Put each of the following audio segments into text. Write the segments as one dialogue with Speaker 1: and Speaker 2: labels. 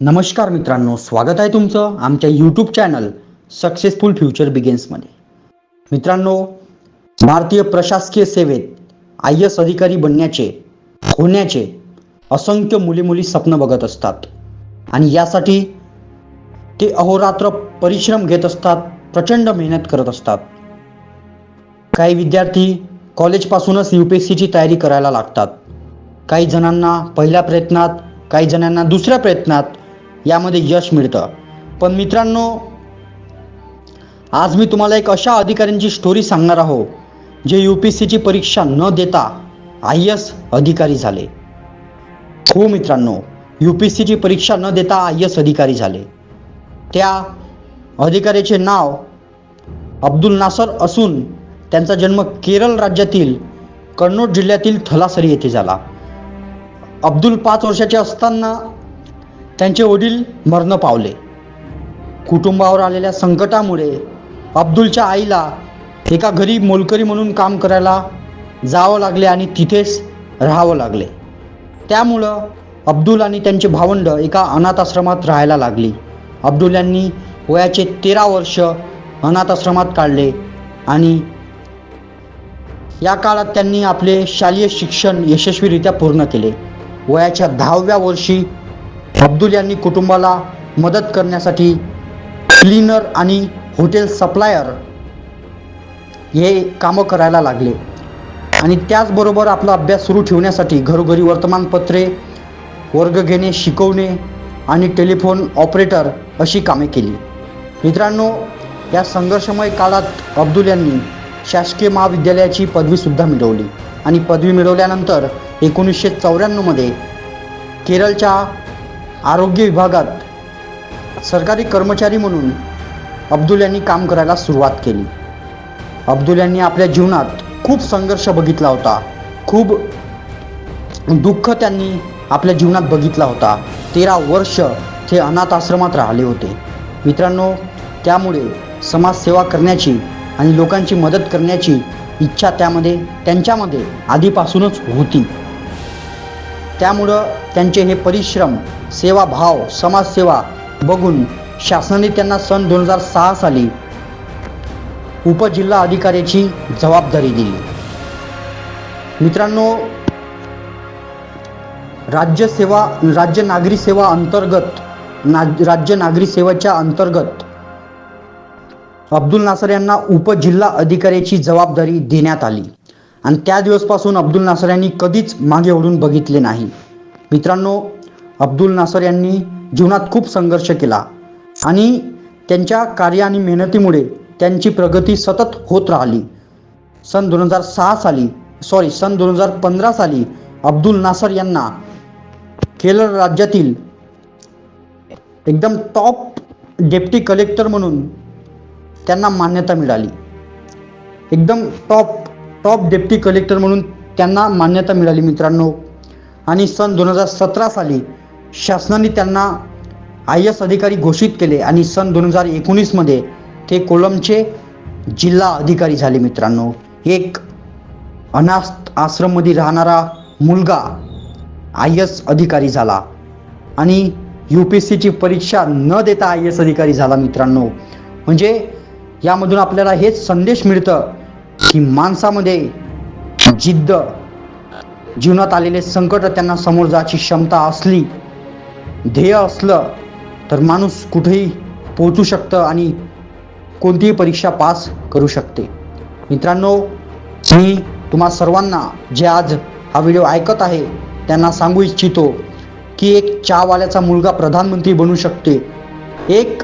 Speaker 1: नमस्कार मित्रांनो स्वागत आहे तुमचं आमच्या यूट्यूब चॅनल सक्सेसफुल फ्युचर बिगेन्समध्ये मित्रांनो भारतीय प्रशासकीय सेवेत आय एस अधिकारी बनण्याचे होण्याचे असंख्य मुली मुली स्वप्न बघत असतात. आणि यासाठी ते अहोरात्र परिश्रम घेत असतात प्रचंड मेहनत करत असतात. काही विद्यार्थी कॉलेजपासूनच यू पी एस सीची तयारी करायला लागतात. काही जणांना पहिल्या प्रयत्नात काही जणांना दुसऱ्या प्रयत्नात यामध्ये यश मिळतं. पण मित्रांनो आज मी तुम्हाला एक अशा अधिकाऱ्यांची स्टोरी सांगणार आहो जे यू पी एस सीची परीक्षा न देता आय एस अधिकारी झाले. हो मित्रांनो यू पी एस सीची परीक्षा न देता आय एस अधिकारी झाले. त्या अधिकाऱ्याचे नाव अब्दुल नासर असून त्यांचा जन्म केरळ राज्यातील कन्नौज जिल्ह्यातील थलासरी येथे झाला. अब्दुल पाच वर्षाचे असताना त्यांचे वडील मरण पावले. कुटुंबावर आलेल्या संकटामुळे अब्दुलच्या आईला एका घरी मोलकरी म्हणून काम करायला जावं लागले आणि तिथेच राहावं लागले. त्यामुळं अब्दुल आणि त्यांचे भावंड एका अनाथ आश्रमात राहायला लागली. अब्दुल यांनी वयाचे तेरा वर्ष अनाथ आश्रमात काढले आणि या काळात त्यांनी आपले शालेय शिक्षण यशस्वीरित्या पूर्ण केले. वयाच्या दहाव्या वर्षी अब्दुल यांनी कुटुंबाला मदत करण्यासाठी क्लीनर आणि हॉटेल सप्लायर हे कामं करायला लागले. आणि त्याचबरोबर आपला अभ्यास सुरू ठेवण्यासाठी घरोघरी वर्तमानपत्रे वर्ग घेणे शिकवणे आणि टेलिफोन ऑपरेटर अशी कामे केली. मित्रांनो या संघर्षमय काळात अब्दुल यांनी शासकीय महाविद्यालयाची पदवीसुद्धा मिळवली. आणि पदवी मिळवल्यानंतर एकोणीसशे चौऱ्याण्णवमध्ये केरळच्या आरोग्य विभागात सरकारी कर्मचारी म्हणून अब्दुल यांनी काम करायला सुरुवात केली. अब्दुल यांनी आपल्या जीवनात खूप संघर्ष बघितला होता. खूप दुःख त्यांनी आपल्या जीवनात बघितला होता. तेरा वर्ष ते अनाथ आश्रमात राहिले होते. मित्रांनो त्यामुळे समाजसेवा करण्याची आणि लोकांची मदत करण्याची इच्छा त्यामध्ये त्यांच्यामध्ये आधीपासूनच होती. त्यामुळं त्यांचे हे परिश्रम सेवाभाव समाजसेवा बघून शासनाने त्यांना सन दोन हजार सहा साली उपजिल्हा अधिकाऱ्याची जबाबदारी दिली. मित्रांनो राज्य सेवा राज्य नागरी सेवा अंतर्गत ना राज्य नागरी सेवेच्या अंतर्गत अब्दुल नासर यांना उपजिल्हा अधिकाऱ्याची जबाबदारी देण्यात आली. आणि त्या दिवसपासून अब्दुल नासर यांनी कधीच मागे ओढून बघितले नाही. मित्रांनो अब्दुल नासर यांनी जीवनात खूप संघर्ष केला आणि त्यांच्या कार्य आणि मेहनतीमुळे त्यांची प्रगती सतत होत राहिली. सन दोन हजार सहा साली सॉरी सन दोन हजार पंधरा साली अब्दुल नासर यांना केरळ राज्यातील एकदम टॉप डेप्टी कलेक्टर म्हणून त्यांना मान्यता मिळाली. एकदम टॉप टॉप डेप्टी कलेक्टर म्हणून त्यांना मान्यता मिळाली मित्रांनो. आणि सन दोन हजार सतरा साली शासनाने त्यांना आय एस अधिकारी घोषित केले आणि सन दोन हजार एकोणीसमध्ये ते कोलमचे जिल्हा अधिकारी झाले मित्रांनो. एक अनाथ आश्रममध्ये राहणारा मुलगा आय एस अधिकारी झाला आणि यू पी एस सीची परीक्षा न देता आय एस अधिकारी झाला मित्रांनो. म्हणजे यामधून आपल्याला हेच संदेश मिळतं की माणसामध्ये जिद्द जीवनात आलेले संकट त्यांना समोर जायची क्षमता असली ध्येय असलं तर माणूस कुठेही पोहोचू शकतं आणि कोणतीही परीक्षा पास करू शकते. मित्रांनो मी तुम्हा सर्वांना जे आज हा व्हिडिओ ऐकत आहे त्यांना सांगू इच्छितो की एक चहावाल्याचा मुलगा प्रधानमंत्री बनू शकते. एक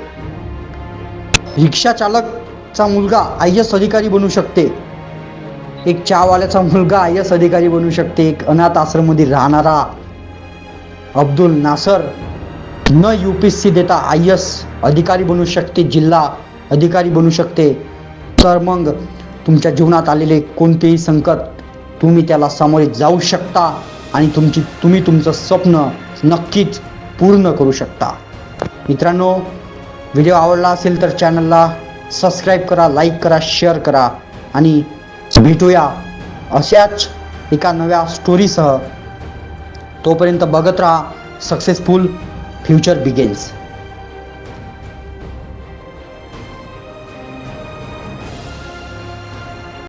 Speaker 1: रिक्षा चालकचा मुलगा आय एस अधिकारी बनू शकते. एक चहावाल्याचा मुलगा आय एस अधिकारी बनू शकते एक अनाथ आश्रममध्ये राहणारा अब्दुल नासर न यू पी सी देता आय एस अधिकारी बनू शकते जिल्हा अधिकारी बनू शकते. तर मग तुमच्या जीवनात आलेले कोणतेही संकट तुम्ही त्याला सामोरे जाऊ शकता आणि तुमची तुम्ही तुमचं स्वप्न नक्कीच पूर्ण करू शकता. मित्रांनो व्हिडिओ आवडला असेल तर चॅनलला सबस्क्राईब करा लाईक करा शेअर करा आणि भेटूया. अशाच एका नव्या स्टोरीसह तोपर्यंत बघत राहा. Successful future begins